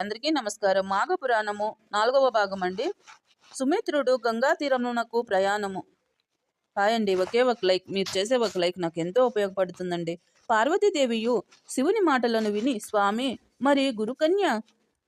అందరికీ నమస్కారం. మాఘ పురాణము నాలుగవ భాగం అండి సుమిత్రుడు గంగా తీరమునకు ప్రయాణము. హాయ్ అండి ఒకే ఒక లైక్ మీరు చేసే ఒక లైక్ నాకు ఎంతో ఉపయోగపడుతుందండి. పార్వతీదేవియు శివుని మాటలను విని స్వామి మరి గురుకన్య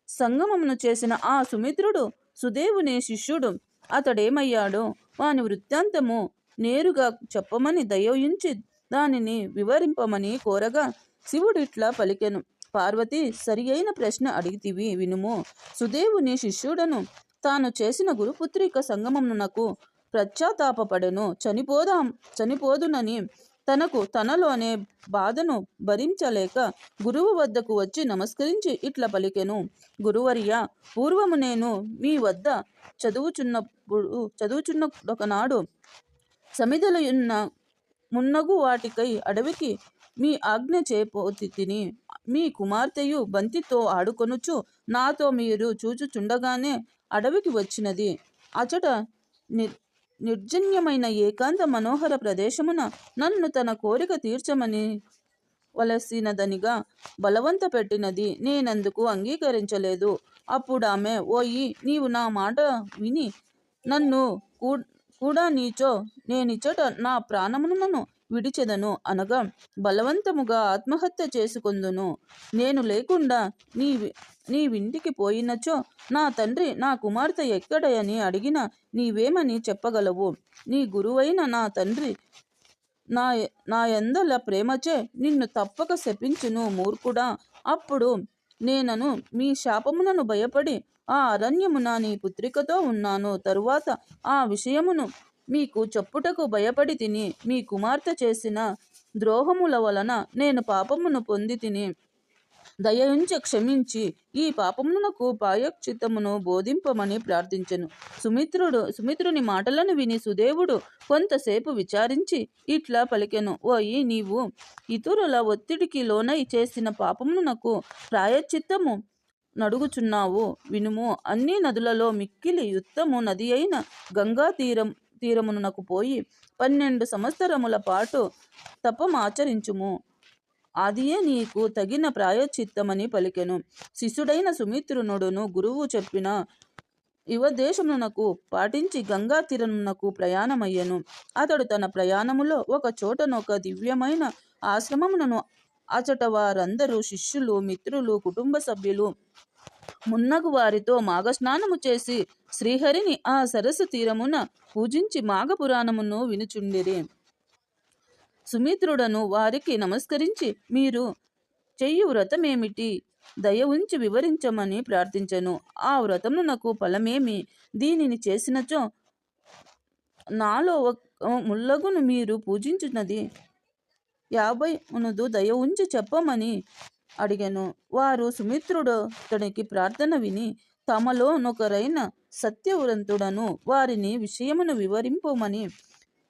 సంగమమును చేసిన ఆ సుమిత్రుడు సుదేవుని శిష్యుడు. అతడేమయ్యాడో? వాని వృత్తాంతము నేరుగా చెప్పమని దయోయించి దానిని వివరింపమని కోరగా శివుడు ఇట్లా పలికెను. పార్వతి సరి అయిన ప్రశ్న అడిగితివి వినుము. సుదేవుని శిష్యుడను తాను చేసిన గురుపుత్రిక సంగమమునకు ప్రత్యాతాపడెను చనిపోదాం చనిపోదునని తనకు తనలోనే బాధను భరించలేక గురువు వద్దకు వచ్చి నమస్కరించి ఇట్లా పలికెను. గురువర్య పూర్వము నేను మీ వద్ద చదువుచున్నప్పుడు చదువుచున్న ఒకనాడు సమిధలయున్న మున్నగు వాటికై అడవికి మీ ఆజ్ఞ చేయపోతి తిని మీ కుమార్తెయు బంతితో ఆడుకొనుచు నాతో మీరు చూచుచుండగానే అడవికి వచ్చినది. అచట నిర్ నిర్జన్యమైన ఏకాంత మనోహర ప్రదేశమున నన్ను తన కోరిక తీర్చమని వలసినదనిగా బలవంత పెట్టినది నేనందుకు అంగీకరించలేదు. అప్పుడు ఆమె ఓయి నీవు నా మాట విని నన్ను కూ- కూడా నీచో నేనిచ్చట నా ప్రాణములను విడిచెదను అనగా బలవంతముగా ఆత్మహత్య చేసుకుందును. నేను లేకుండా నీ నీ వింటికి పోయినచో నా తండ్రి నా కుమార్తె ఎక్కడయని అడిగిన నీవేమని చెప్పగలవు? నీ గురువైన నా తండ్రి నా నా ఎందల ప్రేమచే నిన్ను తప్పక శపించును మూర్ఖుడా. అప్పుడు నేనను మీ శాపమునను భయపడి ఆ అరణ్యమున నీ పుత్రికతో ఉన్నాను. తరువాత ఆ విషయమును మీకు చెప్పుటకు భయపడి తిని మీ కుమార్తె చేసిన ద్రోహముల వలన నేను పాపమును పొంది తిని దయయుంచి క్షమించి ఈ పాపమునకు పాయోక్షితమును బోధింపమని ప్రార్థించెను. సుమిత్రుడు సుమిత్రుని మాటలను విని సుదేవుడు కొంతసేపు విచారించి ఇట్లా పలికెను ఓయి నీవు ఇతరుల ఒత్తిడికి లోనై చేసిన పాపమునకు ప్రాయశ్చిత్తము నడుగుచున్నావు. వినుము అన్ని నదులలో మిక్కిలి యుత్తము నది అయిన గంగా తీరం తీరమునకు పోయి పన్నెండు సంవత్సరముల పాటు తపమాచరించుము అదియే నీకు తగిన ప్రాయశ్చిత్తమని పలికెను. శిష్యుడైన సుమిత్రునుడును గురువు చెప్పిన యువదేశమునకు పాటించి గంగా తీరమునకు ప్రయాణమయ్యను. అతడు తన ప్రయాణములో ఒక చోటనొక దివ్యమైన ఆశ్రమమునను అచట వారందరూ శిష్యులు మిత్రులు కుటుంబ సభ్యులు మున్నగు వారితో మాఘస్నానము చేసి శ్రీహరిని ఆ సరస్సు తీరమున పూజించి మాఘపురాణమును వినుచుండిరి. సుమిత్రుడను వారికి నమస్కరించి మీరు చెయ్యి వ్రతమేమిటి? దయ ఉంచి వివరించమని ప్రార్థించను. ఆ వ్రతమునకు ఫలమేమి? దీనిని చేసినచో నాలో ఒక ముల్లగును మీరు పూజించున్నది. యాభై మునుదు దయ ఉంచి చెప్పమని అడిగాను. వారు సుమిత్రుడు అతనికి ప్రార్థన విని తమలో నొకరైన సత్యవ్రంతుడను వారిని విషయమును వివరింపమని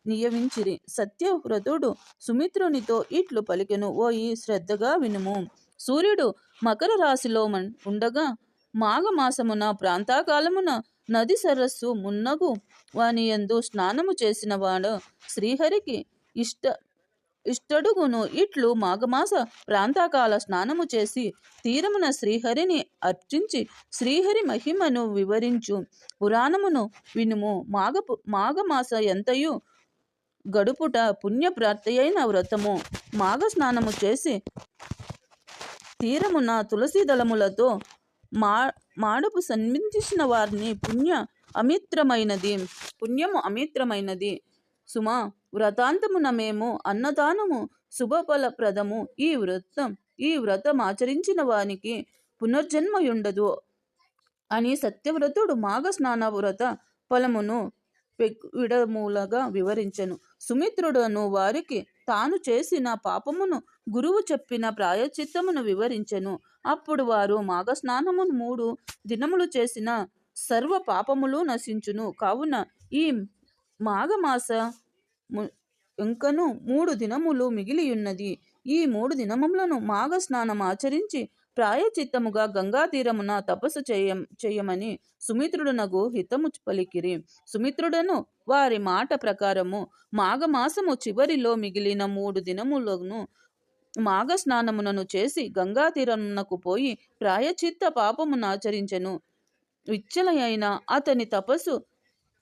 నియమించిరి. సత్యవ్రతుడు సుమిత్రునితో ఇట్లు పలికెను. ఓయి శ్రద్ధగా వినుము. సూర్యుడు మకర రాశిలో మన్- ఉండగా మాఘమాసమున ప్రాంతాకాలమున నది సరస్సు మున్నగు వాని యందు స్నానము చేసిన వాడు శ్రీహరికి ఇష్ట ఇష్టడుగును. ఇట్లు మాఘమాస ప్రాంతాకాల స్నానము చేసి తీరమున శ్రీహరిని అర్చించి శ్రీహరి మహిమను వివరించు. పురాణమును వినుము. మాఘ మాఘమాస ఎంతయు గడుపుట పుణ్యప్రాప్తి అయిన వ్రతము. మాఘ స్నానము చేసి తీరమున తులసి దళములతో మా మాడపు సన్మించిన వారిని పుణ్య అమిత్రమైనది పుణ్యము అమిత్రమైనది. సుమ వ్రతాంతమున మేము అన్నదానము శుభఫలప్రదము. ఈ వ్రతం ఈ వ్రతం ఆచరించిన వానికి పునర్జన్మయుండదు. అని సత్యవ్రతుడు మాఘ స్నాన వ్రత ఫలమును విడమూలగా వివరించెను. సుమిత్రుడను వారికి తాను చేసిన పాపమును గురువు చెప్పిన ప్రాయచిత్తమును వివరించెను. అప్పుడు వారు మాఘ స్నానమును మూడు దినములు చేసిన సర్వ పాపములు నశించును. కావున ఈ మాఘమాస ఇంకను మూడు దినములు మిగిలియున్నది. ఈ మూడు దినములను మాఘ స్నానం ఆచరించి ప్రాయచిత్తముగా గంగా తీరమున తపస్సు చేయ చేయమని సుమిత్రుడునగు హితము పలికిరి. సుమిత్రుడను వారి మాట ప్రకారము మాఘమాసము చివరిలో మిగిలిన మూడు దినములను మాఘ స్నానమునను చేసి గంగా తీరమునకు పోయి ప్రాయచిత్త పాపమును ఆచరించెను. విచ్చలయైన అతని తపస్సు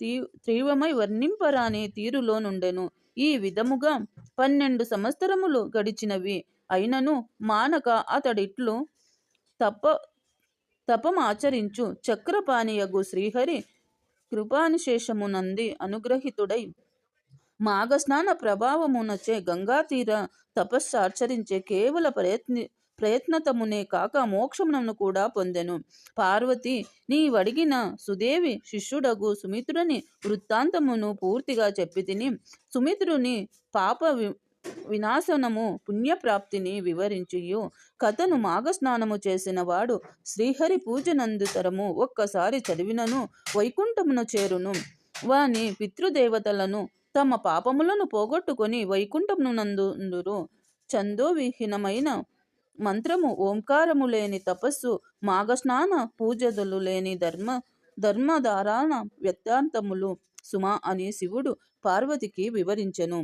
తీ తీవ్రమై వర్ణింపరాని తీరులో నుండెను. ఈ విధముగా పన్నెండు సంవత్సరములు గడిచినవి. అయినను మానక అతడిట్లు తప తపమాచరించు చక్రపాణియగు శ్రీహరి కృపానిశేషమునంది అనుగ్రహితుడై. మాఘస్నాన ప్రభావమునచే గంగా తీర తపస్సాచరించే కేవల ప్రయత్ని ప్రయత్నతమునే కాక మోక్షమునను కూడా పొందెను. పార్వతి నీవడిగిన సుదేవి శిష్యుడగు సుమిత్రుని వృత్తాంతమును పూర్తిగా చెప్పి తిని సుమిత్రుని పాప వినాశనము పుణ్యప్రాప్తిని వివరించియు. కథను మాఘస్నానము చేసిన వాడు శ్రీహరి పూజనందుతరము ఒక్కసారి చదివినను వైకుంఠమును చేరును. వాని పితృదేవతలను తమ పాపములను పోగొట్టుకొని వైకుంఠమునందురు చందోవిహీనమైన మంత్రము ఓంకారము లేని తపస్సు మాఘస్నాన పూజలు లేని ధర్మ ధర్మధారాణ వ్యత్యాంతములు సుమ అని శివుడు పార్వతికి వివరించెను.